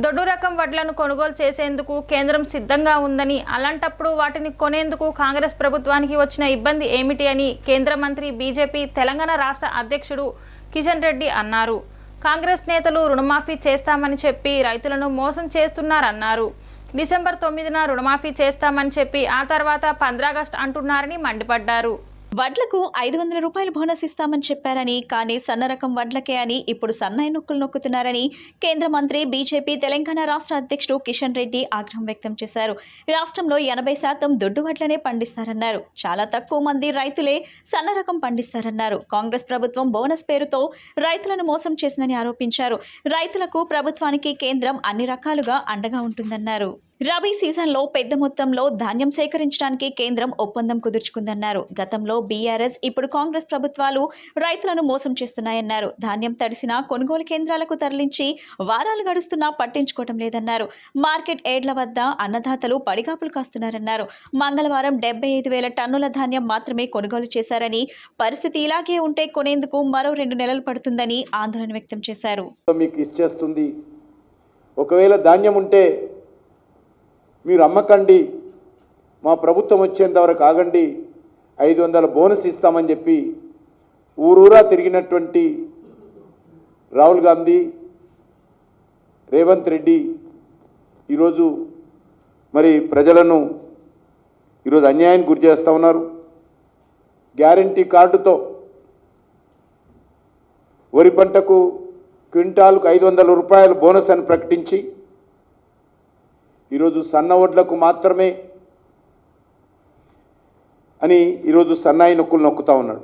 దొడ్డు రకం వడ్లను కొనుగోలు చేసేందుకు కేంద్రం సిద్ధంగా ఉందని అలాంటప్పుడు వాటిని కొనేందుకు కాంగ్రెస్ ప్రభుత్వానికి వచ్చిన ఇబ్బంది ఏమిటి అని కేంద్ర మంత్రి బీజేపీ తెలంగాణ రాష్ట్ర అధ్యక్షుడు కిషన్ రెడ్డి అన్నారు. కాంగ్రెస్ నేతలు రుణమాఫీ చేస్తామని చెప్పి రైతులను మోసం చేస్తున్నారన్నారు. డిసెంబర్ తొమ్మిదిన రుణమాఫీ చేస్తామని చెప్పి ఆ తర్వాత పంద్రాగస్ట్ అంటున్నారని మండిపడ్డారు. వడ్లకు ఐదు వందల రూపాయలు బోనస్ ఇస్తామని చెప్పారని కానీ సన్న రకం వడ్లకే అని ఇప్పుడు సన్నాయి నొక్కులు నొక్కుతున్నారని కేంద్ర మంత్రి బీజేపీ తెలంగాణ రాష్ట్ర అధ్యక్షుడు కిషన్ రెడ్డి ఆగ్రహం వ్యక్తం చేశారు. రాష్ట్రంలో ఎనభై శాతం దొడ్డు వడ్లనే పండిస్తారన్నారు. చాలా తక్కువ మంది రైతులే సన్న రకం పండిస్తారన్నారు. కాంగ్రెస్ ప్రభుత్వం బోనస్ పేరుతో రైతులను మోసం చేసిందని ఆరోపించారు. రైతులకు ప్రభుత్వానికి కేంద్రం అన్ని రకాలుగా అండగా ఉంటుందన్నారు. రబీ సీజన్లో పెద్ద మొత్తంలో ధాన్యం సేకరించడానికి కేంద్రం ఒప్పందం కుదుర్చుకుందన్నారు. గతంలో బీఆర్ఎస్ ఇప్పుడు కాంగ్రెస్ ప్రభుత్వాలు రైతులను మోసం చేస్తున్నాయన్నారు. ధాన్యం తడిసిన కొనుగోలు కేంద్రాలకు తరలించి వారాలు గడుస్తున్నా పట్టించుకోవటం లేదన్నారు. మార్కెట్ ఏడ్ల వద్ద అన్నదాతలు పడిగాపులు కాస్తున్నారన్నారు. మంగళవారం డెబ్బై ఐదు వేల టన్నుల ధాన్యం మాత్రమే కొనుగోలు చేశారని పరిస్థితి ఇలాగే ఉంటే కొనేందుకు మరో రెండు నెలలు పడుతుందని ఆందోళన వ్యక్తం చేశారు. మీకు ఇచ్చేస్తుంది. ఒకవేళ ధాన్యం ఉంటే మీరు అమ్మకండి. మా ప్రభుత్వం వచ్చేంత వరకు ఆగండి. ఐదు వందల బోనస్ ఇస్తామని చెప్పి ఊరూరా తిరిగినటువంటి రాహుల్ గాంధీ రేవంత్ రెడ్డి ఈరోజు మరి ప్రజలను ఈరోజు అన్యాయానికి గురి చేస్తూ ఉన్నారు. గ్యారంటీ కార్డుతో వరి పంటకు క్వింటాల్కు ఐదు వందల రూపాయలు బోనస్ అని ప్రకటించి ఈరోజు సన్న వడ్లకు మాత్రమే అని ఈరోజు సన్నాయి నొక్కులు నొక్కుతా ఉన్నాడు.